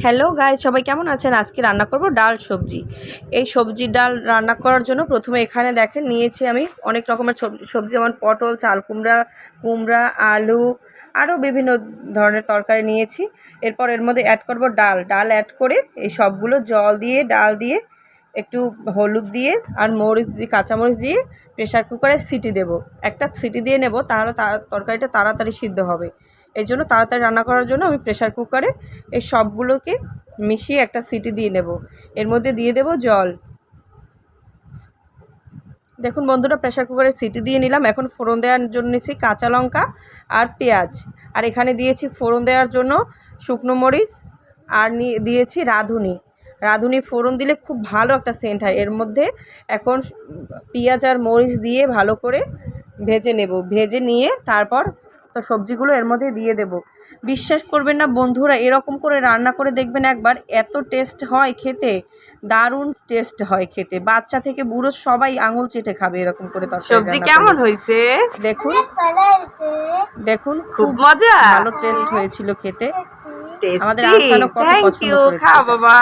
Hello গায়ে সবাই কেমন আছেন? আজকে রান্না করব ডাল সবজি। এই সবজি ডাল রান্না করার জন্য প্রথমে এখানে দেখেন নিয়েছি আমি অনেক রকমের সব- সবজি যেমন পটল, চাল কুমড়া কুমড়া, আলু, আরও বিভিন্ন ধরনের তরকারি নিয়েছি। এরপর এর মধ্যে অ্যাড করব ডাল। ডাল অ্যাড করে এই সবগুলো জল দিয়ে, ডাল দিয়ে একটু হলুদ দিয়ে আর মরিচ দিয়ে, কাঁচামরিচ দিয়ে প্রেশার কুকারে সিটি দেব। একটা সিটি দিয়ে নেব, তাহলে তরকারিটা তাড়াতাড়ি সিদ্ধ হবে। এই জন্য তাড়াতাড়ি রান্না করার জন্য আমি প্রেশার কুকারে এই সবগুলোকে মিশিয়ে একটা সিটি দিয়ে নেব। এর মধ্যে দিয়ে দেব জল। দেখুন বন্ধুরা প্রেশার কুকারে সিটি দিয়ে নিলাম। এখন ফোড়ন দেওয়ার জন্য নিয়েছি কাঁচা লঙ্কা আর পেঁয়াজ। আর এখানে দিয়েছি ফোড়ন দেওয়ার জন্য শুকনো মরিচ। আর নিয়ে দিয়েছি রাঁধুনি। রাঁধুনি ফোড়ন দিলে খুব ভালো একটা সেন্ট হয়। এর মধ্যে এখন পেঁয়াজ আর মরিচ দিয়ে ভালো করে ভেজে নেব। ভেজে নিয়ে তারপর তো সবজিগুলো এর মধ্যে দিয়ে দেব। বিশ্বাস করবেন না বন্ধুরা এরকম করে রান্না করে দেখবেন একবার এত টেস্ট হয় খেতে দারুণ টেস্ট হয় খেতে। বাচ্চা থেকে বুড়ো সবাই আঙুল চেটে খাবে এরকম করে সবজি কেমন হয়েছে? দেখুন দেখুন খুব মজা। ভালো টেস্ট হয়েছিল খেতে। আমাদের আফসানও কত পছন্দ করেছে। বাবা।